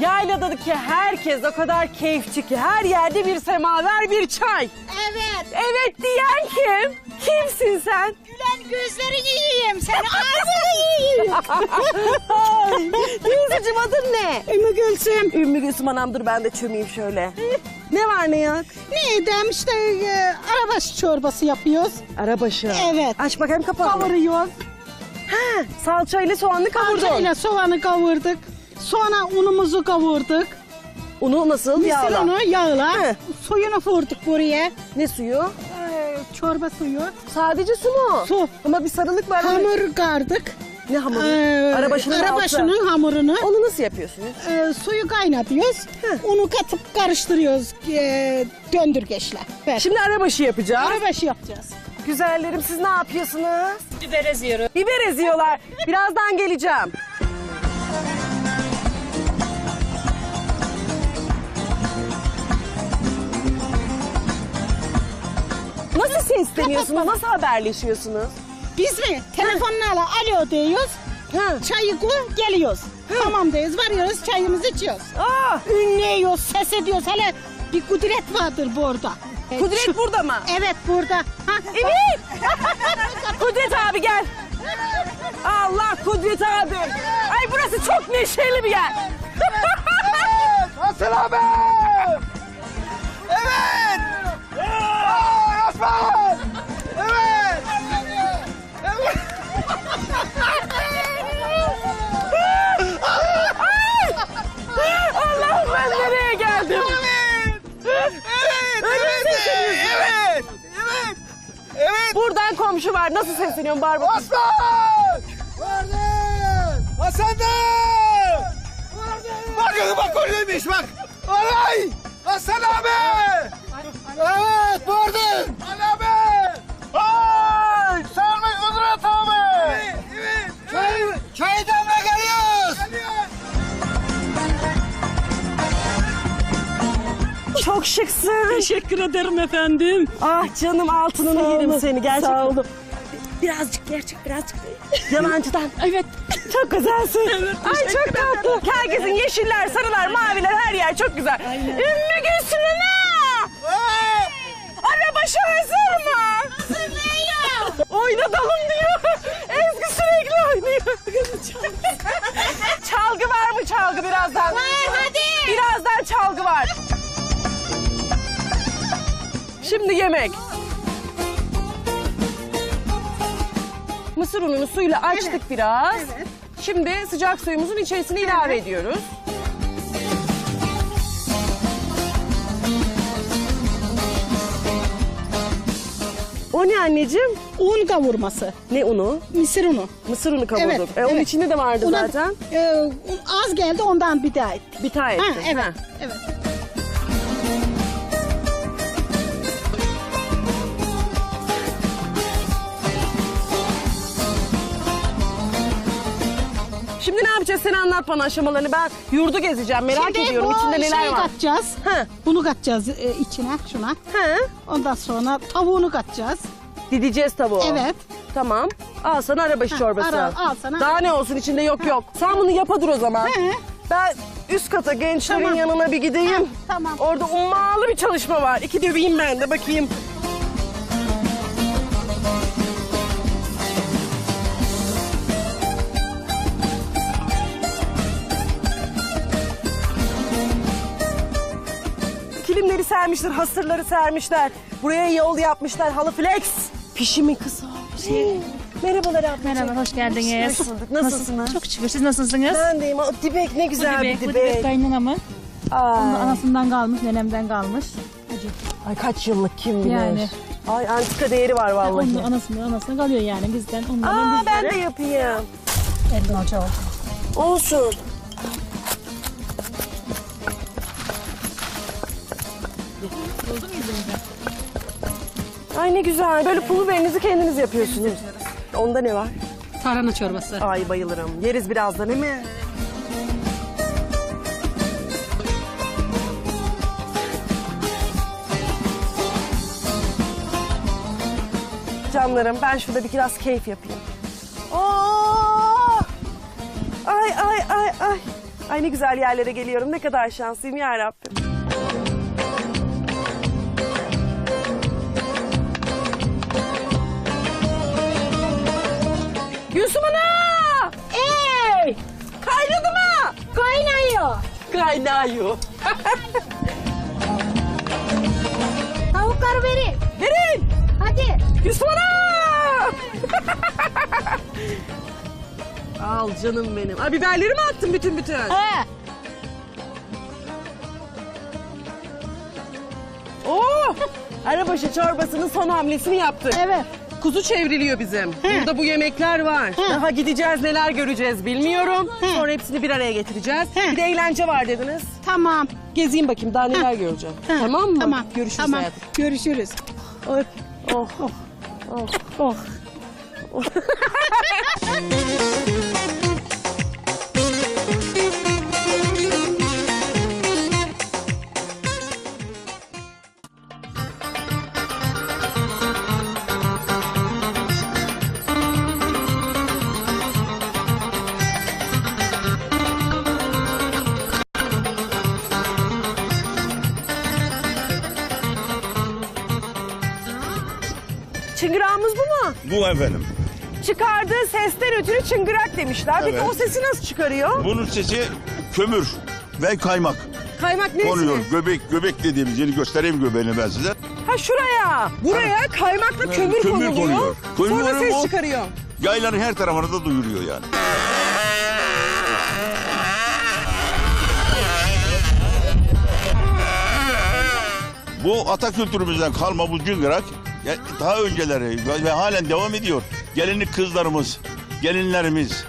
Yayladaki herkes o kadar keyifçi ki her yerde bir semaver bir çay. Evet. Evet diyen kim? Kimsin sen? Gülen gözlerini yiyeyim. Sen ağzını yiyeyim. Ay, Teyzeciğim adın ne? Ümmü Gülsüm. Ümmü Gülsüm anam dur ben de çömeyim şöyle. ne var ne yok? Ne edem işte e, arabaşı çorbası yapıyoruz. Arabaşı. Evet. Aç bakayım kapalı. Kavuruyoruz. Ha, salçayla soğanlı kavurdun. Salçayla soğanı kavurduk. Sonra unumuzu kavurduk. Unu nasıl? Yağla. unu yağla. He. Suyunu vurduk buraya. Ne suyu? Ee, çorba suyu. Sadece su mu? Su. Ama bir sarılık var. Hamur kardık. Ne hamuru? Ee, Arabaşının altı. arabaşının hamurunu. Onu nasıl yapıyorsunuz? e, suyu kaynatıyoruz. Unu katıp karıştırıyoruz e, döndürgeçle. Ver. Şimdi arabaşı yapacağız. Arabaşı yapacağız. Güzellerim siz ne yapıyorsunuz? Biber eziyorum. Biber eziyorlar. Birazdan geleceğim. Sesleniyorsunuz? Nasıl haberleşiyorsunuz? Biz mi? Telefonla alo diyoruz. Ha. Çayı koy geliyoruz. Tamam diyoruz. Varıyoruz çayımızı içiyoruz. Aa, Ünlüyoruz, ses ediyoruz. Hele bir kudret vardır burada. E, Kudret şu- burada mı? Evet burada. Ha, Evet. Kudret abi gel. Allah Kudret abi. Ay burası çok neşeli bir yer. Hasan abi! Nasıl sesleniyorum bağır bakayım. Osman! Vardın! Hasan'ım! Bak bak oradaymış bak! Olay! Hasan abi! Evet vardın! Ali abi! Ay! Sarmış Kudret abi! Evet! Evet! Çay, çay demle geliyoruz! Çok şıksın. Teşekkür ederim efendim. Ah canım altınını yerim seni gerçekten. Sağ olun. Birazcık gerçek birazcık. Yalancıdan. Evet. Çok güzelsin. Evet, Ay çok tatlı. Herkesin yeşiller, sarılar, maviler her yer çok güzel. Ümmü Gülsüm ana! Arabaşı hazır mı? Hazırlıyor. Oynatalım diyor. Ezgi sürekli oynuyor. çalgı var mı çalgı birazdan? Var hadi. Birazdan çalgı var. Şimdi yemek. Mısır ununu suyla açtık biraz. Şimdi sıcak suyumuzun içerisine ilave ediyoruz. O ne anneciğim? un kavurması. Ne unu? Mısır unu. Mısır unu kavurduk. Evet, e, onun evet. içinde de vardı Una- zaten. e, az geldi ondan bir daha ettik. Bir tane Ha, ettin. evet. Ha. Evet. Sen anlat bana aşamalarını. Ben yurdu gezeceğim. Merak Şimdi ediyorum içinde neler şeyi var. katacağız. Ha. Bunu katacağız e, içine şuna. Ha. Ondan sonra tavuğunu katacağız. Dideceğiz tavuğu. Evet. Tamam. Al sana arabaşı Ha, çorbası. ara- al sana. Daha ne olsun içinde yok yok. Sen bunu yapa dur o zaman. He. Ben üst kata gençlerin Tamam. yanına bir gideyim. Ha, tamam. Orada ummalı bir çalışma var. İki döveyim ben de bakayım. Sermişler, hasırları sermişler. Buraya yol yapmışlar, halı flex. Pişimi kısa. Şey. Merhabalar ablacığım. Merhaba, hoş geldiniz. Hoş bulduk. Nasılsınız? Çok şükür. Siz nasılsınız? Ben deyim. O dibek ne Bu güzel dibek, bir bu dibek dibek. kaynanamın. Aa. Onun anasından kalmış, nenemden kalmış. Ay kaç yıllık kim bilir. Yani. Ay antika değeri var vallahi. Onun anasından anasına kalıyor yani bizden. Onların Aa ben bizlere. de yapayım. Ocağı oldu. Olsun. Ay ne güzel. Böyle pulu biberinizi kendiniz yapıyorsunuz. Onda ne var? Tarhana çorbası. Ay bayılırım. Yeriz birazdan değil mi? Canlarım ben şurada bir biraz keyif yapayım. Oo! Ay ay ay ay. Ay ne güzel yerlere geliyorum. Ne kadar şanslıyım ya Rabbim. Gülsüm Ana! Ey! Kaynadı mı? Kaynıyor. Kaynıyor. Tavukları verin. Verin! Hadi. Ana! Al canım benim. Ay biberleri mi attın bütün bütün? He. Oo! Arabaşı çorbasının son hamlesini yaptık. Evet. Kuzu çevriliyor bizim. Burada bu yemekler var. Daha gideceğiz neler göreceğiz bilmiyorum. Sonra hepsini bir araya getireceğiz. Bir de eğlence var dediniz. Tamam. Gezeyim bakayım daha neler göreceğim. Tamam mı? Tamam. Görüşürüz tamam. hayatım. Görüşürüz. Oh, oh, oh, oh. Çıngırağımız bu efendim. Çıkardığı sesten ötürü çıngırak demişler. Peki Evet. o sesi nasıl çıkarıyor? Bunun sesi kömür ve kaymak Kaymak ne konuyor. Göbek göbek dediğimiz yeri göstereyim göbeğini ben size. Ha şuraya. Buraya kaymakla kömür, kömür konuluyor. konuyor. Kömür Sonra ses bu. çıkarıyor. Yaylanın her tarafına da duyuruyor yani. Bu ata kültürümüzden kalma bu cıngırak ya daha önceleri ve halen devam ediyor. Gelinlik kızlarımız, gelinlerimiz,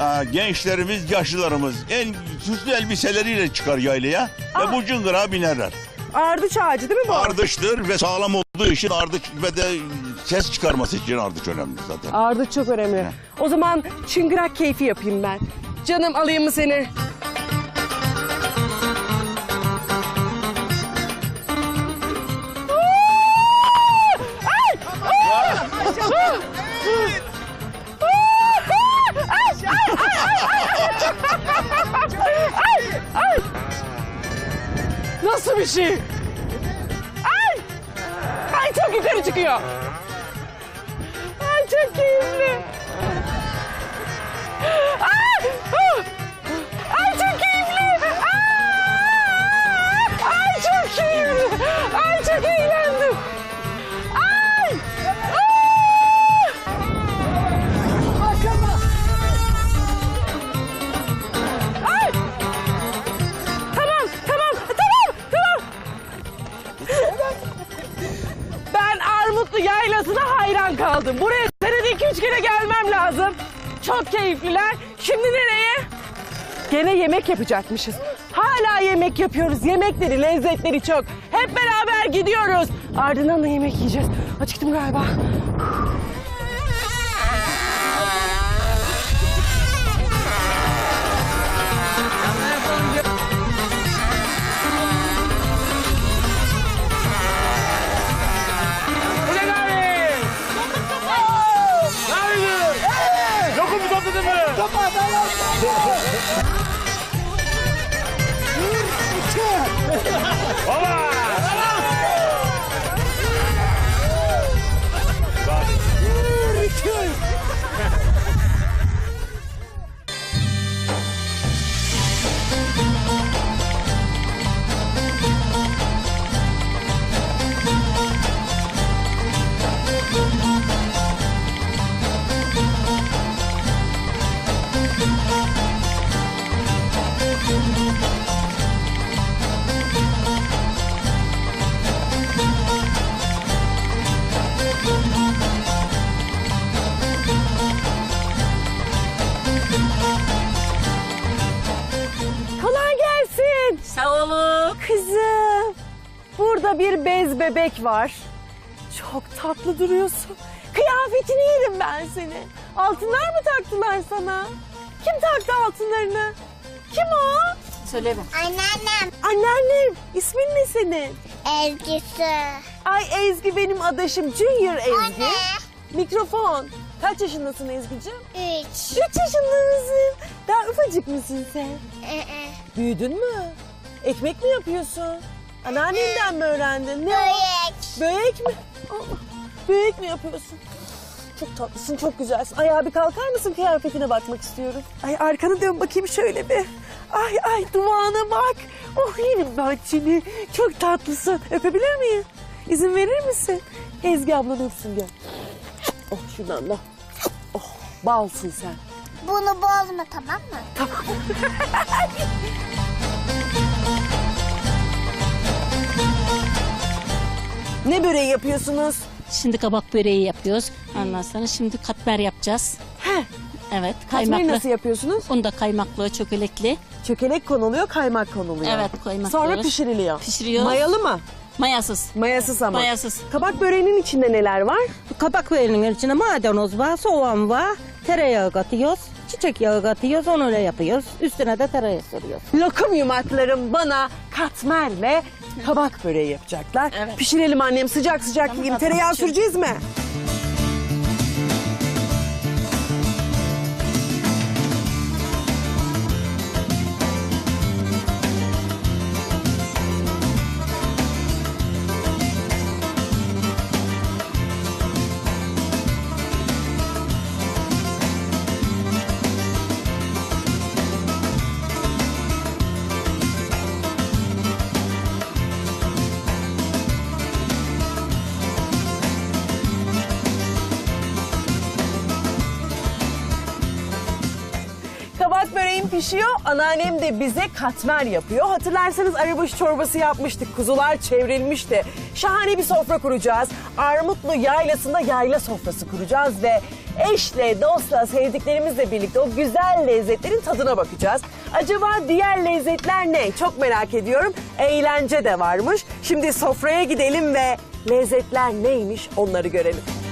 aa, gençlerimiz, yaşlılarımız en süslü elbiseleriyle çıkar yaylaya ve bu cıngırağa binerler. Ardıç ağacı değil mi bu? Ardıçtır ve sağlam olduğu için ardıç ve de ses çıkarması için ardıç önemli zaten. Ardıç çok önemli. O zaman çıngırak keyfi yapayım ben. Canım alayım mı seni? Nasıl bir şey? Ay! Ay çok yukarı çıkıyor. Ay çok keyifli. Yemek yapacakmışız. Hala yemek yapıyoruz. Yemekleri, lezzetleri çok. Hep beraber gidiyoruz. Ardından da yemek yiyeceğiz. Acıktım galiba. Kolay bebek var. Çok tatlı duruyorsun. Kıyafetini yerim ben seni. Altınlar mı taktılar sana? Kim taktı altınlarını? Kim o? Anneannem Anneannem. İsmin ne senin? Ezgisi. Ay Ezgi benim adaşım. Junior Ezgi. Anne. Mikrofon. Kaç yaşındasın Ezgi'ciğim? Üç. Üç yaşında mısın? Daha ufacık mısın sen? Ee, Büyüdün mü? Ekmek mi yapıyorsun? Anneannenden mi öğrendin? Ne o? Börek. Börek mi? Börek mi yapıyorsun? Çok tatlısın, çok güzelsin. Ay abi kalkar mısın kıyafetine bakmak istiyorum. Ay arkanı dön bakayım şöyle bir. Ay ay duvağına bak. Oh yerim ben seni. Çok tatlısın. Öpebilir miyim? İzin verir misin? Ezgi ablan öpsün gel. Oh şuradan da. Oh balsın sen. Bunu bozma tamam mı? Ne böreği yapıyorsunuz? Şimdi kabak böreği yapıyoruz. Ondan sonra şimdi katmer yapacağız. He. Evet, Katmeri kaymaklı. nasıl yapıyorsunuz? Onu da kaymaklı, çökelekli. Çökelek konuluyor, kaymak konuluyor. Evet, kaymak Sonra pişiriliyor. Pişiriyoruz. Mayalı mı? Mayasız. Mayasız ama. Mayasız. Kabak böreğinin içinde neler var? Kabak böreğinin içine maydanoz var, soğan var, tereyağı katıyoruz, çiçek yağı katıyoruz, onu öyle yapıyoruz. Üstüne de tereyağı sürüyoruz. Lokum yumaklarım bana katmerle kabak böreği yapacaklar. Evet. Pişirelim annem sıcak sıcak yiyeyim. tabii, Tereyağı süreceğiz mi? Pişiyor. Anneannem de bize katmer yapıyor. Hatırlarsanız arabaşı çorbası yapmıştık. Kuzular çevrilmişti. Şahane bir sofra kuracağız. Armutlu yaylasında yayla sofrası kuracağız ve eşle, dostla, sevdiklerimizle birlikte o güzel lezzetlerin tadına bakacağız. Acaba diğer lezzetler ne? Çok merak ediyorum. Eğlence de varmış. Şimdi sofraya gidelim ve lezzetler neymiş onları görelim.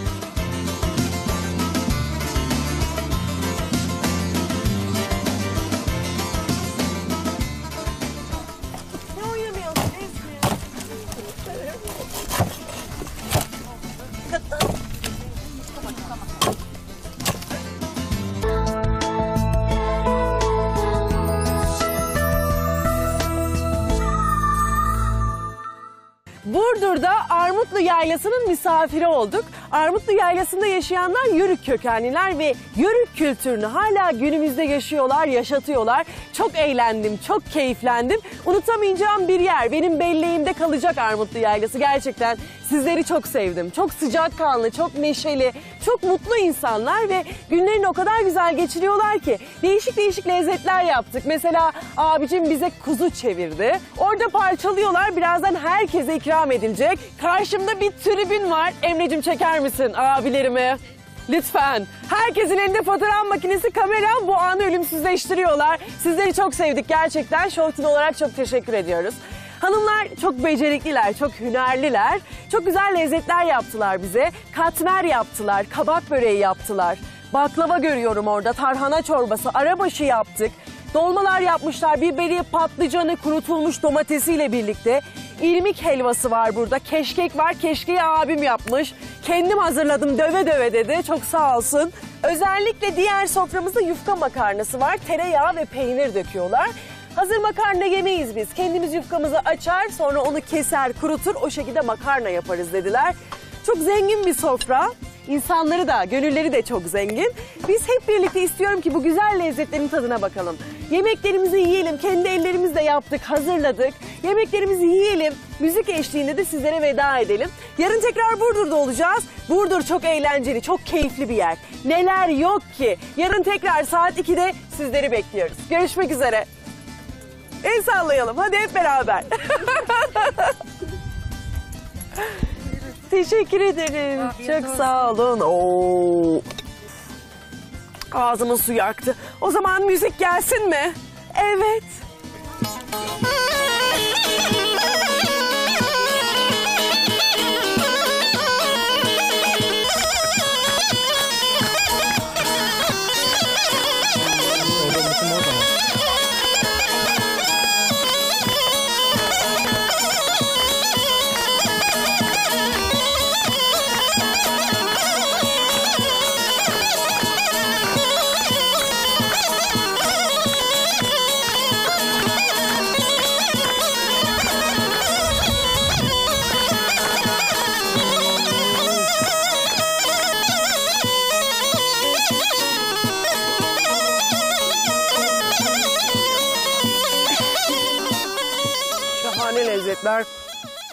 Yaylası'nın misafiri olduk. Armutlu Yaylası'nda yaşayanlar Yörük kökenliler ve Yörük kültürünü hala günümüzde yaşıyorlar, yaşatıyorlar. Çok eğlendim, çok keyiflendim. Unutamayacağım bir yer. Benim belleğimde kalacak Armutlu Yaylası. Gerçekten sizleri çok sevdim. Çok sıcakkanlı, çok neşeli, çok mutlu insanlar ve günlerini o kadar güzel geçiriyorlar ki. Değişik değişik lezzetler yaptık. Mesela abicim bize kuzu çevirdi. Orada parçalıyorlar. Birazdan herkese ikram edilecek. Karşımda bir tribün var. Emre'cim çeker misin abilerimi? Lütfen. Herkesin elinde fotoğraf makinesi, kamera bu anı ölümsüzleştiriyorlar. Sizleri çok sevdik gerçekten. Show olarak çok teşekkür ediyoruz. Hanımlar çok becerikliler, çok hünerliler. Çok güzel lezzetler yaptılar bize. Katmer yaptılar, kabak böreği yaptılar. Baklava görüyorum orada, tarhana çorbası, arabaşı yaptık. Dolmalar yapmışlar, biberi, patlıcanı, kurutulmuş domatesiyle birlikte. İrmik helvası var burada, keşkek var, keşkeği abim yapmış. Kendim hazırladım, döve döve dedi, çok sağ olsun. Özellikle diğer soframızda yufka makarnası var, tereyağı ve peynir döküyorlar. Hazır makarna yemeyiz biz. Kendimiz yufkamızı açar sonra onu keser kurutur o şekilde makarna yaparız dediler. Çok zengin bir sofra. İnsanları da, gönülleri de çok zengin. Biz hep birlikte istiyorum ki bu güzel lezzetlerin tadına bakalım. Yemeklerimizi yiyelim, kendi ellerimizle yaptık, hazırladık. Yemeklerimizi yiyelim, müzik eşliğinde de sizlere veda edelim. Yarın tekrar Burdur'da olacağız. Burdur çok eğlenceli, çok keyifli bir yer. Neler yok ki. Yarın tekrar saat 2'de sizleri bekliyoruz. Görüşmek üzere. El sallayalım. Hadi hep beraber. Teşekkür ederim. Çok sağ olun. Oo. Ağzımın suyu aktı. O zaman müzik gelsin mi? Evet.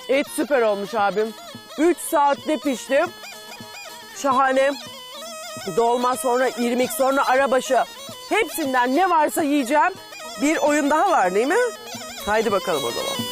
Et süper olmuş abim. 3 saatte pişti. Şahane. Dolma sonra irmik sonra arabaşı. Hepsinden ne varsa yiyeceğim. Bir oyun daha var değil mi? Haydi bakalım o zaman.